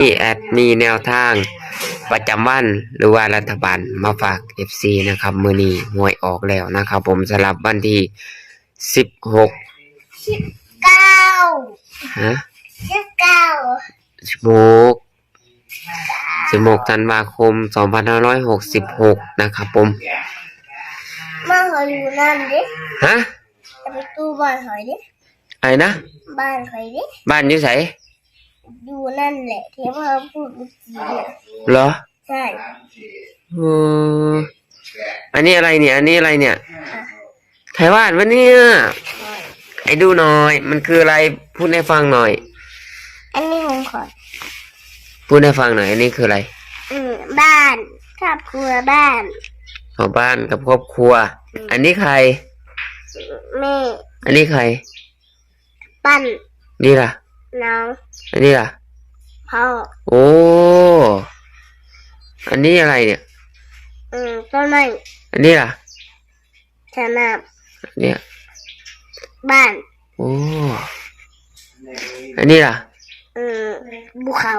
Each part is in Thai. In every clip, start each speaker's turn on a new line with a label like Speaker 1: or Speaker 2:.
Speaker 1: นี่แอดมีแนวทางประจำวันหรือว่ารัฐบาลมาฝาก FC นะครับ มือนี้หวยออกแล้วนะครับ ผมสำหรับวันที่สิบหก
Speaker 2: เก้า
Speaker 1: ฮะ
Speaker 2: สิบเก้า
Speaker 1: สิบหกสิบหกธันวาคมสองพันห้าร้อยหกสิบหกนะครับผม
Speaker 2: มาหอยอยู่นั่นดิ
Speaker 1: ฮะ
Speaker 2: จะไปตู้บ้านหอยดิ
Speaker 1: ไอ้นะ
Speaker 2: บ้านหอยดิ
Speaker 1: บ้านอยู่ไส
Speaker 2: อยู่นั่นแหละที่พ่อพูดเมื่อกี้เนี่ย
Speaker 1: เหรอ
Speaker 2: ใช่
Speaker 1: เอออันนี้อะไรเนี่ย อันนี้อะไรเนี่ยใครวาดวะเนี่ยไอ้ดูหน่อย มันคืออะไรพูดให้ฟังหน่อย
Speaker 2: อันนี้ของขอย
Speaker 1: พูดให้ฟังหน่อย อันนี้คืออะไร
Speaker 2: อืมบ้านครอบครัวบ้าน
Speaker 1: ของบ้านกับครอบครัว อันนี้ใคร
Speaker 2: แม่
Speaker 1: อันนี้ใคร
Speaker 2: ปั้น
Speaker 1: นี่ล่ะ
Speaker 2: น้อง
Speaker 1: อันนี้ล่ะ
Speaker 2: พ่อ
Speaker 1: โอ้ อันนี้อะไรเนี่ย
Speaker 2: อืมต้นไม้
Speaker 1: อันนี้ล่ะ
Speaker 2: สนาม
Speaker 1: อันเนี้ย
Speaker 2: บ้าน
Speaker 1: โอ้ อันนี้ล่ะ
Speaker 2: อืมภูเขา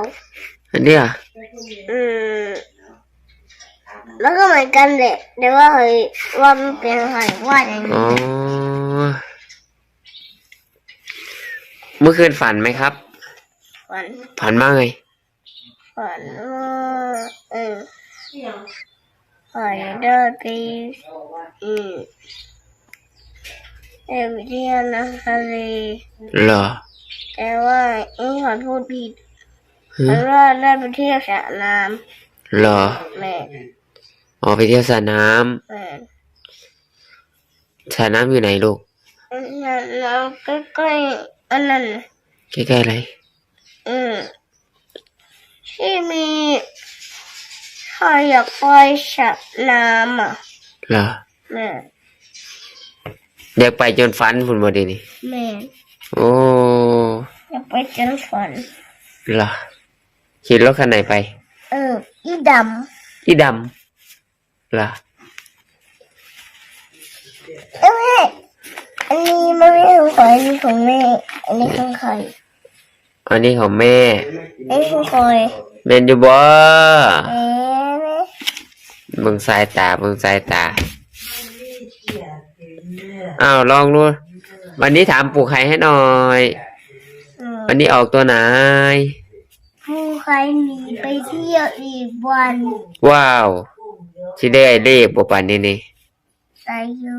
Speaker 1: อันนี้ล่ะ
Speaker 2: อืมแล้วก็เหมือนกันแหละแต่ว่าเฮ้ยว่ามันเป็นหอยว่าอย่าง
Speaker 1: อ๋
Speaker 2: นี้
Speaker 1: อ เมื่อคืนฝันไหมครับ
Speaker 2: ฝัน
Speaker 1: ฝันว่าไง
Speaker 2: ฝันว่าเออหอยเดินไปอืมเออไปเที่ยวนะทะเล
Speaker 1: เหรอ
Speaker 2: แต่ว่าอีขอพูดผิด
Speaker 1: ฮะ
Speaker 2: ฝันว่าได้ไปเที่ยวสระน้
Speaker 1: เหรอำ
Speaker 2: แม่
Speaker 1: ออกไปเที่ยวสระน้
Speaker 2: แม่ำ
Speaker 1: สระน้ำอยู่ไหนลูก
Speaker 2: อันนั้นแล้วใกล้ๆ อันนั้น
Speaker 1: ใกล้ๆอะไร
Speaker 2: อืมที่มีหอยอยากไปสระน้ำอะ
Speaker 1: เหรอ
Speaker 2: แม่
Speaker 1: เด็กไปจนฝันพุ่นบ่ดีนี่
Speaker 2: แม่
Speaker 1: โอ้
Speaker 2: อยากไปจนฝัน
Speaker 1: เหรอขี่รถคันไหนไป
Speaker 2: เออ อีด
Speaker 1: ที่ดำเหรอำ
Speaker 2: เอ้ย อันนี้มันไม่ใช่ของขอยอันนี้ของแม่ อันนี้ของใคร
Speaker 1: อันนี้ของแม่
Speaker 2: อันนี้ของคอย
Speaker 1: เมนอยู่บ่
Speaker 2: เอ๊ะ
Speaker 1: เบิ่งสายตาเบิ่งสายตาอ้าวลองดูวันนี้ถามปู่ไข่ให้หน่อย
Speaker 2: อืม
Speaker 1: วันนี้ออกตัวไหน
Speaker 2: ผู้ใครหนีไปเที่ยวอีกวัน
Speaker 1: ว้าวสิได้เลขบ่ปานนี้นี่
Speaker 2: ใส่อยู่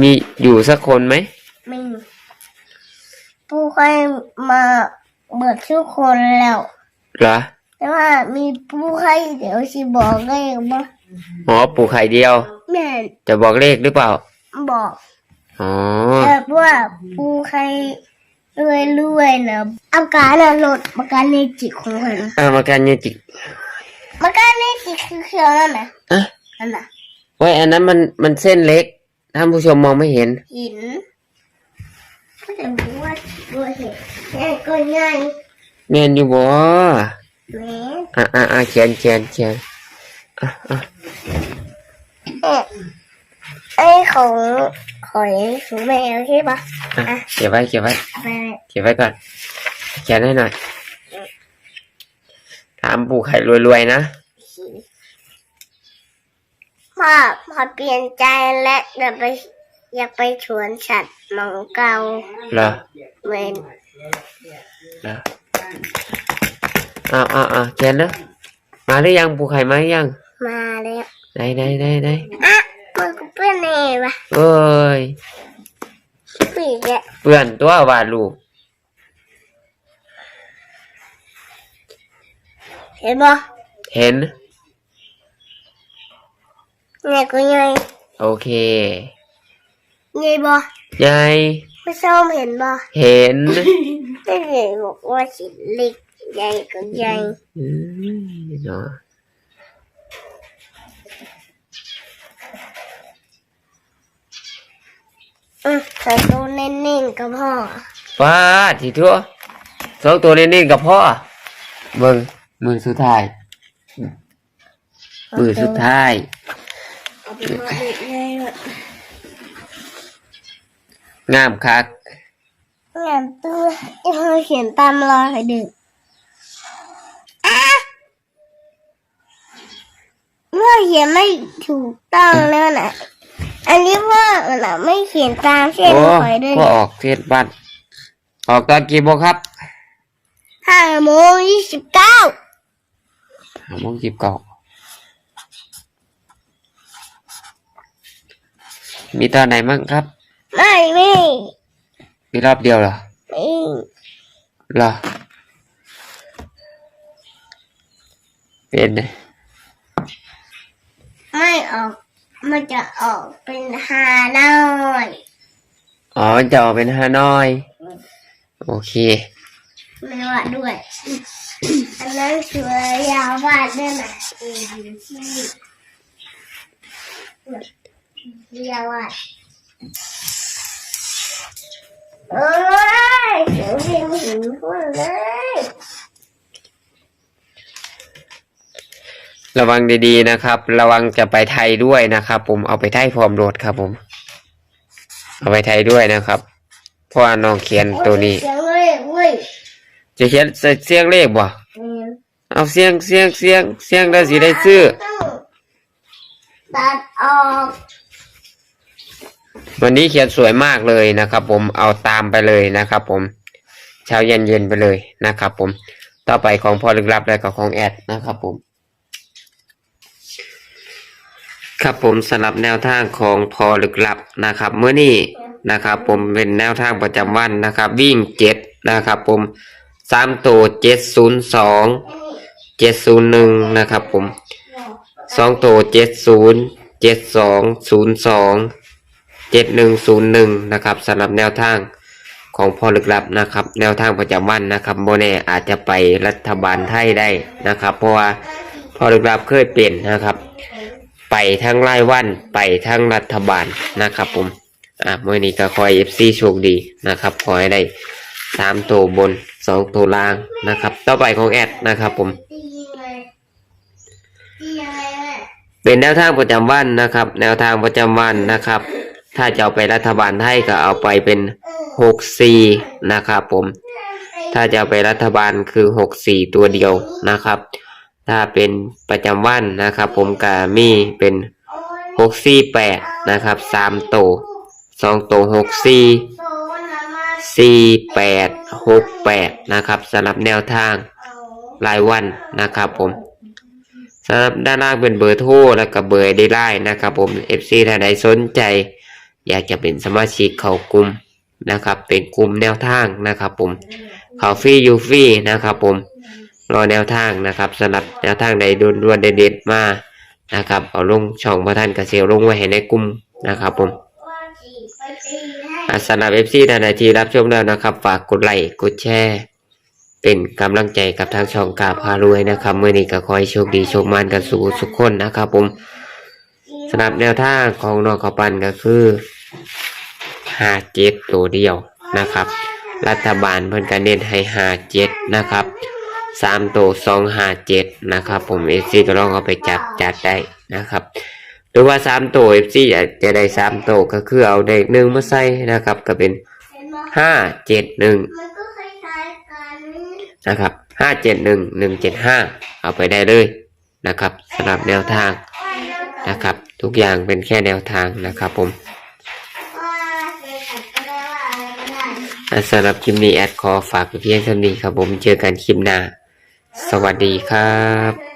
Speaker 1: มีอยู่สักคนไหม
Speaker 2: มีผู้ใครมาเบิดทุกคนแล้ว
Speaker 1: เหรอ
Speaker 2: แต่ว่ามีผู้ใครเดี๋ยวสิบอกได้บ่
Speaker 1: อ๋อปู่ไข่เดียว
Speaker 2: แม่
Speaker 1: จะบอกเลขหรือเปล่า
Speaker 2: บอก
Speaker 1: อ๋อ
Speaker 2: แต่ว่าผู้ใครรวยรวยๆนะอาการน่ะลดอาการในจิตของคน
Speaker 1: เอามากันเนี่ยจิก
Speaker 2: อาการในจิตคือเขียวนั่นน่ะ
Speaker 1: อะ
Speaker 2: นั่นน่ะ
Speaker 1: ไว้อันนั้นมันมันเส้นเล็ก ท่านผู้ชมมองไม่เห็น
Speaker 2: หินก็จะรู้ว่าตัวเห็นง่ายก็ง่าย
Speaker 1: เนียนอยู่บ่
Speaker 2: แหม่
Speaker 1: อะอะอะเขียนเขียนเขียนอะอะ
Speaker 2: เอ๊ะไอ้ของขอยของแมวใช่ปะ
Speaker 1: อะเก็บไว้เก็บไว้
Speaker 2: เอาไปเลย
Speaker 1: เก็บไว้ก่อนเขียนให้หน่อยถามปู่ไข่รวยๆนะ
Speaker 2: พ่อพอเปลี่ยนใจและเดี๋ยวไปอยากไปชวนสัตว์หมองเก่า
Speaker 1: เหรอ
Speaker 2: เหมือน
Speaker 1: เหรออะอะอะเขียนนะมาหรือยังปู่ไข่มาหรือยัง
Speaker 2: มาแล้ว
Speaker 1: ไหนไหนไหนไหน
Speaker 2: อะมันก็เพื่อนเองปะ
Speaker 1: เอ้ย
Speaker 2: ปีกอะ
Speaker 1: เปื่อนตัววาดลูก
Speaker 2: เห็นปะ
Speaker 1: เห็น
Speaker 2: ไงก็ไง
Speaker 1: โอเค
Speaker 2: ไงปะ
Speaker 1: ยาย
Speaker 2: ไม่ชอบเห็นปะ
Speaker 1: เห็น
Speaker 2: ไม่เห็นบอกว่าสิเล็กใหญ่ก็ใหญ่
Speaker 1: อืมเนาะ
Speaker 2: อืมใส่ตัวเน่นๆก็พอ
Speaker 1: ป้าดทีทั่วสองตัวนี้นี่กับพ่อเบิ่งมือสุดท้ายมือสุดท้าย
Speaker 2: เอาไปทอดเด็กง่ายเลย
Speaker 1: งามคัก
Speaker 2: งานตัวจะเขียนตามรอยให้ดึกอะเมื่อเขียนไม่ถูกต้องแล้วนะอันนี้ว่ามันอะไม่เขียนตามเส้น
Speaker 1: โอ้
Speaker 2: หอยด้วย
Speaker 1: ก็ออกเทศบ้านออกตอนกี่โมงครับ
Speaker 2: ห้าโมงยี่สิบเก้า
Speaker 1: ห้าโมงสิบเก้า มีตอนไหนมั่งครับ
Speaker 2: ไม่ไม่
Speaker 1: มีรอบเดียวเหรอ
Speaker 2: ไม่
Speaker 1: เหรอเป็นไง
Speaker 2: ไม่ออก มันจะออกเป็นฮานอย
Speaker 1: อ๋อมันจะออกเป็นฮานอย โอเค
Speaker 2: ไม่วาดด้วย อันนั้นคือยาวาดด้วยนะอืมยาวาดเอ้ยเสียงเพลงหินพูดเลย
Speaker 1: ระวังดีๆนะครับ ระวังจะไปไทยด้วยนะครับ ผมเอาไปไทยพร้อมโหลดครับ ผม เอาไปไทยด้วยนะครับ เพราะว่าน้องเขียนตัวนี้
Speaker 2: เสียงเลขเว้ย
Speaker 1: จะเขียนใส่เสียงเลขบ่
Speaker 2: อืม
Speaker 1: เอาเสียงเสียงเสียงเสียงแล้วสิได้ซื้อ
Speaker 2: ต้องตัดออก
Speaker 1: วันนี้เขียนสวยมากเลยนะครับ ผมเอาตามไปเลยนะครับ ผมเช้าเย็นเย็นๆไปเลยนะครับ ผมต่อไปของพอลึกลับและก็ของแอดนะครับผมครับผมสำหรับแนวทางของพอลึกลับนะครับเมื่อนี้นะครับ ผมเป็นแนวทางประจำวันนะครับ วิ่งเจ็ดนะครับ ผมสามตัวเจ็ดศูนย์สองเจ็ดศูนย์หนึ่งนะครับ ผมสองตัวเจ็ดศูนย์เจ็ดสองศูนย์สอง เจ็ดหนึ่งศูนย์หนึ่งนะครับสำหรับแนวทางของพอลึกลับนะครับ แนวทางประจำวันนะครับโมเน่อาจจะไปรัฐบาลไทยได้นะครับ เพราะว่าพอลึกลับเคยเปลี่ยนนะครับ ไปทั้งรายวันไปทั้งรัฐบาลนะครับผมอะมื่อนี้ก็คอยเอฟซีโชคดีนะครับขอให้ได้สามตัวบนสองตัวล่างนะครับ ต่อไปของแอดนะครับผม
Speaker 2: ตีเลยตียังไงแม่
Speaker 1: เป็นแนวทางประจำวันนะครับ แนวทางประจำวันนะครับ ถ้าจะเอาไปรัฐบาลไทยก็เอาไปเป็นหกสี่นะครับผม ถ้าจะเอาไปรัฐบาลคือหกสี่ตัวเดียวนะครับ ถ้าเป็นประจำวันนะครับผมก็มีเป็นหกสี่แปดนะครับสามตัวสองตัวหกสี่
Speaker 2: โซนามา
Speaker 1: สี่แปดหกแปดนะครับสำหรับแนวทางรายวันนะครับผมสำหรับด้านล่างเป็นเบอร์โทรแล้วก็เบอร์ได้ไลน์นะครับผม FC ท่านใดสนใจ อยากจะเป็นสมาชิกเข้ากลุ่มนะครับ เป็นกลุ่มแนวทางนะครับ ผมเขาฟรีอยูฟรีนะครับ ผมรอแนวทางนะครับสำหรับแนวทางใดด่วนๆเด็ดๆมานะครับ เอาลงช่องพระท่านกเกษลงไว้ให้ในกลุ่มนะครับ ผม
Speaker 2: ว่าจีไปตีให้
Speaker 1: อะสำหรับเอฟซีท่านใดที่รับชมแล้วนะครับ ฝากกดไลค์กดแชร์เป็นกำลังใจกับทางช่องกาพารวยนะครับเมื่อนี้ก็ขอให้โชคดีโชคมันกันสู่ทุกคนนะครับ ผมสำหรับแนวทางของนอกขปันก็คือ ห้าเจ็ดตัวเดียวนะครับ รัฐบาลเพิ่นก็เน้นให้ห้าเจ็ดนะครับสามตัวสองห้าเจ็ดนะครับ ผมเอฟซีก็ลองเอาไปจับจัดได้นะครับ หรือว่าสามตัวเอฟซีจะได้สามตัวก็คือเอาเด็กหนึ่งมาใส่นะครับ ก็เป็น
Speaker 2: ห้า
Speaker 1: เจ็ดหนึ่ง
Speaker 2: นก็คล้ายๆกัน
Speaker 1: นะครับห้าเจ็ดหนึ่งหนึ่งเจ็ดห้าเอาไปได้เลยนะครับสำหรับแนวทางนะครับ ทุกอย่างเป็นแค่แนวทางนะครับผม
Speaker 2: ว่าเป็นขัดก็ได้ว่าอะไรก็ได้
Speaker 1: อะ สำหรับคลิปนี้แอดขอฝากเพียงเท่านี้ครับผมเจอกันคลิปหน้า สวัสดีครับ